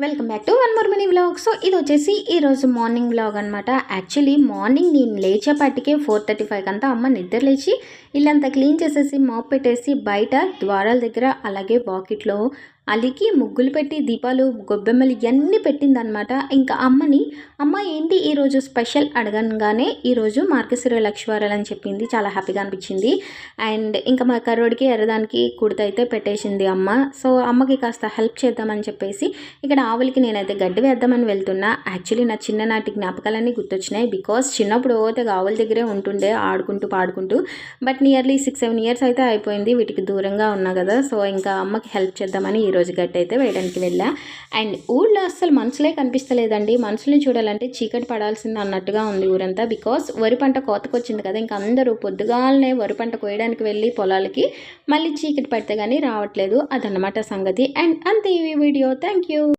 Welcome back to one more mini vlog so ఇది వచ్చేసి ఈరోజు మార్నింగ్ వ్లాగ్ అనమాట యాక్చువల్లీ మార్నింగ్ నేను లేచేపాటికే ఫోర్ థర్టీ ఫైవ్ అంతా అమ్మ నిద్ర లేచి ఇల్లంతా క్లీన్ చేసేసి మాప్ పెట్టేసి బయట ద్వారాల దగ్గర అలాగే బాకెట్లో అలికి ముగ్గులు పెట్టి దీపాలు గొబ్బెమ్మలు ఇవన్నీ పెట్టిందనమాట ఇంకా అమ్మని అమ్మ ఏంటి ఈరోజు స్పెషల్? అడగనగానే ఈరోజు మార్గశిర లక్ష్మీవారాలు అని చెప్పింది. చాలా హ్యాపీగా అనిపించింది. అండ్ ఇంకా మా కర్రోడికి ఎర్రదానికి కుడిత అయితే పెట్టేసింది అమ్మ. సో అమ్మకి కాస్త హెల్ప్ చేద్దామని చెప్పేసి ఇక్కడ ఆవులకి నేనైతే గడ్డి వేద్దామని వెళ్తున్నా. యాక్చువల్లీ నా చిన్ననాటి జ్ఞాపకాలన్నీ గుర్తొచ్చినాయి బికాస్ చిన్నప్పుడు ఓతే ఆవుల దగ్గరే ఉంటుండే ఆడుకుంటూ పాడుకుంటూ. But nearly six seven years అయితే అయిపోయింది. వీటికి దూరంగా ఉన్నా కదా. సో ఇంకా అమ్మకి హెల్ప్ చేద్దామని ఈరోజు గడ్డి అయితే వేయడానికి వెళ్ళా. అండ్ ఊళ్ళో అస్సలు మనుషులే కనిపిస్తలేదండి. మనుషుల్ని చూడాలంటే చీకటి పడాల్సింది అన్నట్టుగా ఉంది ఊరంతా. బికాస్ వరి పంట కోతకొచ్చింది కదా ఇంకా అందరూ పొద్దుగాలనే వరి పంట కోయడానికి వెళ్ళి పొలాలకి మళ్ళీ చీకటి పడితే కానీ రావట్లేదు. అదనమాట సంగతి. అండ్ అంతే ఈ వీడియో. Thank you